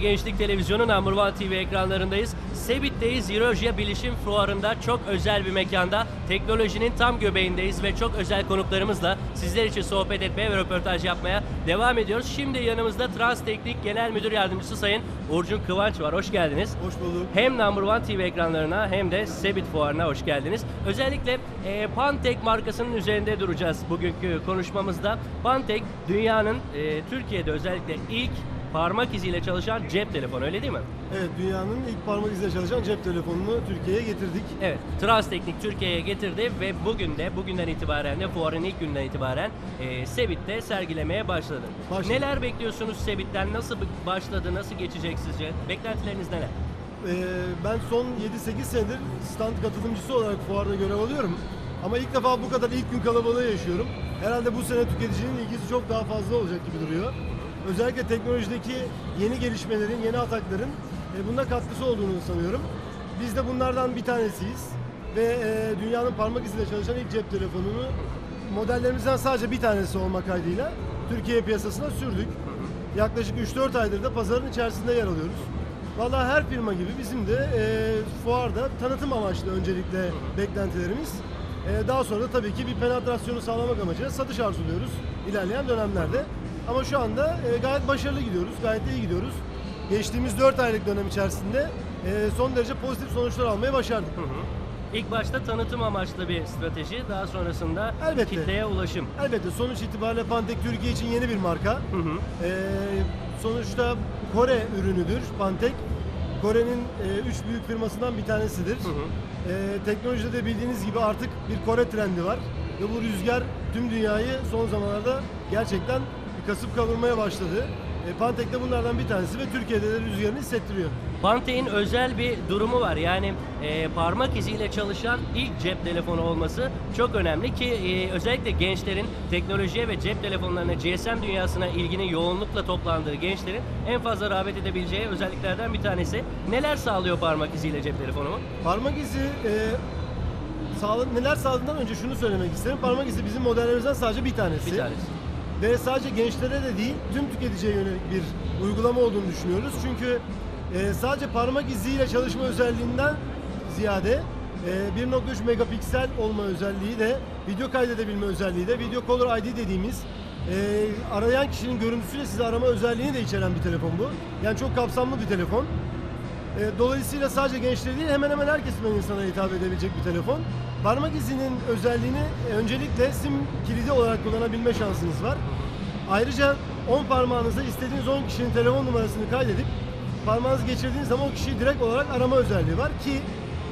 Gençlik Televizyonu Number One TV ekranlarındayız. Sebit'teyiz. Euroja Bilişim Fuarı'nda çok özel bir mekanda teknolojinin tam göbeğindeyiz ve çok özel konuklarımızla sizler için sohbet etmeye ve röportaj yapmaya devam ediyoruz. Şimdi yanımızda Trans Teknik Genel Müdür Yardımcısı Sayın Orçun Kıvanç var. Hoş geldiniz. Hoş bulduk. Hem Number One TV ekranlarına hem de Sebit Fuarı'na hoş geldiniz. Özellikle e, Pantek markasının üzerinde duracağız bugünkü konuşmamızda. Pantek dünyanın e, Türkiye'de özellikle ilk parmak iziyle çalışan cep telefonu öyle değil mi? Evet, dünyanın ilk parmak izle çalışan cep telefonunu Türkiye'ye getirdik. Evet, Trans Teknik Türkiye'ye getirdi ve bugün de bugünden itibaren de fuarın ilk günden itibaren e, Sebit'te sergilemeye başladı. Başladı. Neler bekliyorsunuz Sebit'ten? Nasıl başladı? Nasıl geçecek sizce? Beklentileriniz neler? Ee, ben son 7-8 senedir stand katılımcısı olarak fuarda görev alıyorum. Ama ilk defa bu kadar ilk gün kalabalığı yaşıyorum. Herhalde bu sene tüketicinin ilgisi çok daha fazla olacak gibi duruyor. Özellikle teknolojideki yeni gelişmelerin, yeni atakların e, bunda katkısı olduğunu sanıyorum. Biz de bunlardan bir tanesiyiz. Ve e, dünyanın parmak iziyle çalışan ilk cep telefonunu modellerimizden sadece bir tanesi olmak kaydıyla Türkiye piyasasına sürdük. Yaklaşık 3-4 aydır da pazarın içerisinde yer alıyoruz. Vallahi her firma gibi bizim de e, fuarda tanıtım amaçlı öncelikle beklentilerimiz. E, daha sonra da tabii ki bir penetrasyonu sağlamak amacıyla satış arzuluyoruz ilerleyen dönemlerde. Ama şu anda e, gayet başarılı gidiyoruz, gayet iyi gidiyoruz. Geçtiğimiz 4 aylık dönem içerisinde e, son derece pozitif sonuçlar almayı başardık. İlk başta tanıtım amaçlı bir strateji, daha sonrasında Elbette. kitleye ulaşım. Elbette sonuç itibariyle Pantek Türkiye için yeni bir marka. Hı hı. Ee, sonuçta Kore ürünüdür Pantek. Kore'nin e, üç büyük firmasından bir tanesidir. Hı hı. Ee, teknolojide de bildiğiniz gibi artık bir Kore trendi var. Ve bu rüzgar tüm dünyayı son zamanlarda gerçekten kasıp kavurmaya başladı. E, Pantek de bunlardan bir tanesi ve Türkiye'de de rüzgarını hissettiriyor. Pante'in özel bir durumu var. Yani e, parmak iziyle çalışan ilk cep telefonu olması çok önemli ki e, özellikle gençlerin teknolojiye ve cep telefonlarına GSM dünyasına ilginin yoğunlukla toplandığı gençlerin en fazla rağbet edebileceği özelliklerden bir tanesi. Neler sağlıyor parmak iziyle cep telefonu? Parmak izi e, sağla, neler sağladığından önce şunu söylemek isterim. Parmak izi bizim modellerimizden sadece bir tanesi. Bir tanesi. Ve sadece gençlere de değil, tüm tüketiciye yönelik bir uygulama olduğunu düşünüyoruz. Çünkü e, sadece parmak iziyle çalışma özelliğinden ziyade e, 1.3 megapiksel olma özelliği de, video kaydedebilme özelliği de, video caller ID dediğimiz e, arayan kişinin görüntüsüyle sizi arama özelliğini de içeren bir telefon bu. Yani çok kapsamlı bir telefon. E, Dolayısıyla sadece gençlere değil hemen hemen herkes ben insana hitap edebilecek bir telefon. Parmak izinin özelliğini e, öncelikle sim kilidi olarak kullanabilme şansınız var. Ayrıca 10 parmağınızda istediğiniz 10 kişinin telefon numarasını kaydedip parmağınızı geçirdiğiniz zaman o kişiyi direkt olarak arama özelliği var ki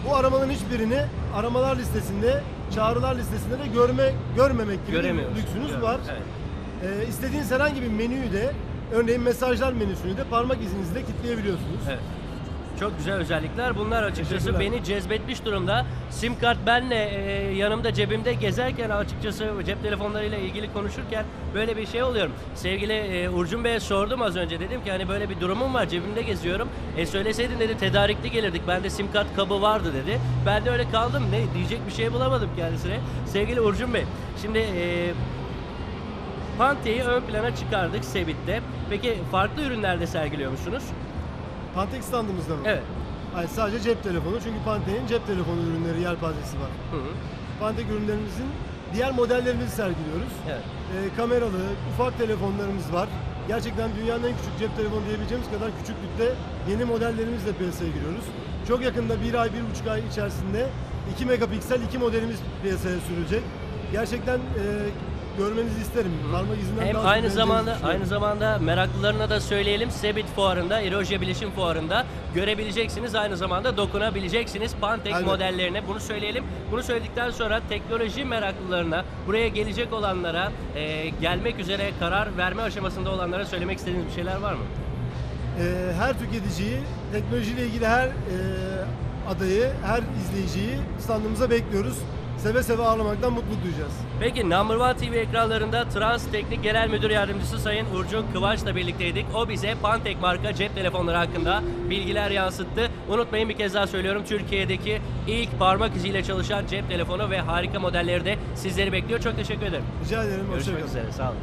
bu aramaların hiçbirini aramalar listesinde, çağrılar listesinde de görme görmemek gibi bir Göremiyoruz. lüksünüz var. Evet. E, istediğiniz herhangi bir menüyü de örneğin mesajlar menüsünü de parmak izinizle kilitleyebiliyorsunuz. Evet. Çok güzel özellikler. Bunlar açıkçası beni cezbetmiş durumda. Sim kart benle e, yanımda cebimde gezerken açıkçası cep telefonlarıyla ilgili konuşurken böyle bir şey oluyorum. Sevgili e, Urcun Bey'e sordum az önce dedim ki hani böyle bir durumum var cebimde geziyorum. E söyleseydin dedi tedarikli gelirdik. Bende sim kart kabı vardı dedi. Ben de öyle kaldım. Ne diyecek bir şey bulamadım kendisine. Sevgili Urcun Bey. Şimdi e, Pante'yi ön plana çıkardık Sebit'te. Peki farklı ürünlerde sergiliyor musunuz? Pantek standımızda mı? Evet. Hayır sadece cep telefonu çünkü Pantek'in cep telefonu ürünleri yelpazesi var. Hı hı. Pantek ürünlerimizin diğer modellerimizi sergiliyoruz. Evet. Ee, kameralı, ufak telefonlarımız var. Gerçekten dünyanın en küçük cep telefonu diyebileceğimiz kadar küçüklükte yeni modellerimizle piyasaya giriyoruz. Çok yakında bir ay, bir buçuk ay içerisinde 2 megapiksel iki modelimiz piyasaya sürülecek. Gerçekten e, görmenizi isterim. Parmak izinden Hem daha aynı zamanda aynı zamanda meraklılarına da söyleyelim. Sebit fuarında, Eroje Bilişim fuarında görebileceksiniz. Aynı zamanda dokunabileceksiniz Pantek Aynen. modellerine. Bunu söyleyelim. Bunu söyledikten sonra teknoloji meraklılarına, buraya gelecek olanlara, e, gelmek üzere karar verme aşamasında olanlara söylemek istediğiniz bir şeyler var mı? Ee, her tüketiciyi, teknolojiyle ilgili her e, adayı, her izleyiciyi standımıza bekliyoruz. Seve seve ağırlamaktan mutluluk duyacağız. Peki Number One TV ekranlarında Trans Teknik Genel Müdür Yardımcısı Sayın Urcun Kıvanç'la birlikteydik. O bize Pantek marka cep telefonları hakkında bilgiler yansıttı. Unutmayın bir kez daha söylüyorum Türkiye'deki ilk parmak iziyle çalışan cep telefonu ve harika modelleri de sizleri bekliyor. Çok teşekkür ederim. Rica ederim. Görüşmek hoşça kalın. üzere. Sağ olun.